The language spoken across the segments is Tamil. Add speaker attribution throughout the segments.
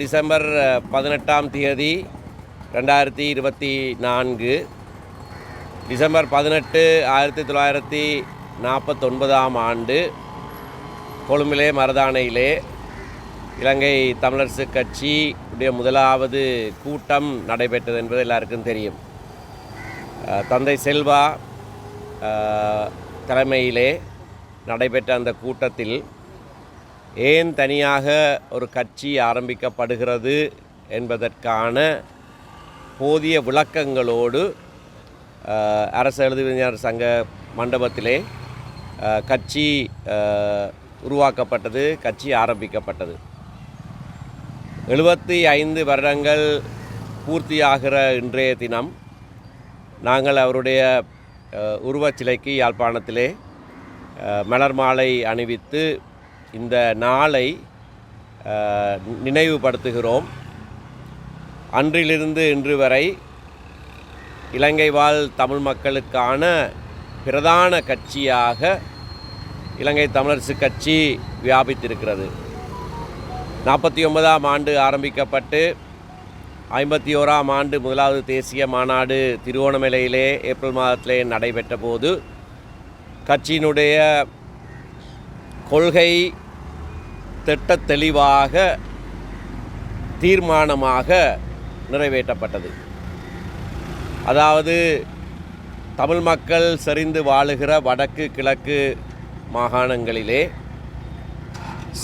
Speaker 1: டிசம்பர் பதினெட்டாம் தேதி ரெண்டாயிரத்தி இருபத்தி நான்கு. டிசம்பர் பதினெட்டு ஆயிரத்தி தொள்ளாயிரத்தி நாற்பத்தொன்பதாம் ஆண்டு கொழும்பிலே மருதானையிலே இலங்கை தமிழரசு கட்சி உடைய முதலாவது கூட்டம் நடைபெற்றது என்பது எல்லாருக்கும் தெரியும். தந்தை செல்வா தலைமையிலே நடைபெற்ற அந்த கூட்டத்தில் ஏன் தனியாக ஒரு கட்சி ஆரம்பிக்கப்படுகிறது என்பதற்கான போதிய விளக்கங்களோடு அரசு எழுதுவிஞர் சங்க மண்டபத்திலே கட்சி உருவாக்கப்பட்டது கட்சி ஆரம்பிக்கப்பட்டது. எழுபத்தி ஐந்து வருடங்கள் பூர்த்தியாகிற இன்றைய தினம் நாங்கள் அவருடைய உருவச்சிலைக்கு உருவச் சிலைக்கு யாழ்ப்பாணத்திலே மலர் மாலை அணிவித்து இந்த நாளை நினைவுபடுத்துகிறோம். அன்றிலிருந்து இன்று வரை இலங்கை வாழ் தமிழ் மக்களுக்கான பிரதான கட்சியாக இலங்கை தமிழரசு கட்சி வியாபித்திருக்கிறது. நாற்பத்தி ஒன்பதாம் ஆண்டு ஆரம்பிக்கப்பட்டு ஐம்பத்தி ஓராம் ஆண்டு முதலாவது தேசிய மாநாடு திருவோணமலையிலே ஏப்ரல் மாதத்திலே நடைபெற்ற போது கட்சியினுடைய கொள்கை திட்டத் தெளிவாக தீர்மானமாக நிறைவேற்றப்பட்டது. அதாவது தமிழ் மக்கள் சரிந்து வாழுகிற வடக்கு கிழக்கு மாகாணங்களிலே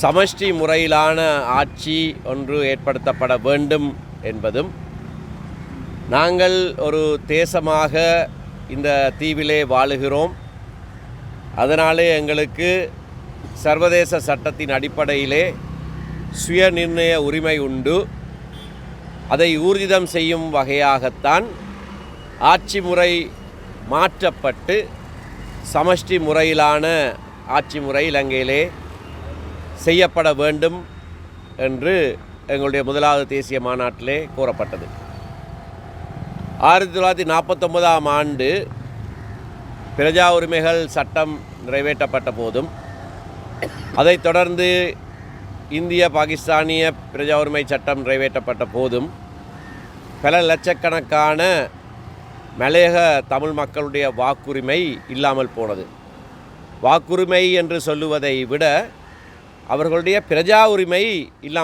Speaker 1: சமஷ்டி முறையிலான ஆட்சி ஒன்று ஏற்படுத்தப்பட வேண்டும் என்பதும் நாங்கள் ஒரு தேசமாக இந்த தீவிலே வாழுகிறோம். அதனாலே எங்களுக்கு சர்வதேச சட்டத்தின் அடிப்படையிலே சுய நிர்ணய உரிமை உண்டு. அதை ஊர்ஜிதம் செய்யும் வகையாகத்தான் ஆட்சி முறை மாற்றப்பட்டு சமஷ்டி முறையிலான ஆட்சி முறை இலங்கையிலே செய்யப்பட வேண்டும் என்று எங்களுடைய முதலாவது தேசிய மாநாட்டிலே கூறப்பட்டது. ஆயிரத்தி தொள்ளாயிரத்தி நாற்பத்தொன்பதாம் ஆண்டு பிரஜா உரிமைகள் சட்டம் நிறைவேற்றப்பட்ட போதும் அதைத் தொடர்ந்து இந்திய பாகிஸ்தானிய பிரஜா உரிமை சட்டம் நிறைவேற்றப்பட்ட போதும் பல லட்சக்கணக்கான மலையக தமிழ் மக்களுடைய வாக்குரிமை இல்லாமல் போனது. வாக்குரிமை என்று சொல்லுவதை விட அவர்களுடைய பிரஜா உரிமை இல்லாமல்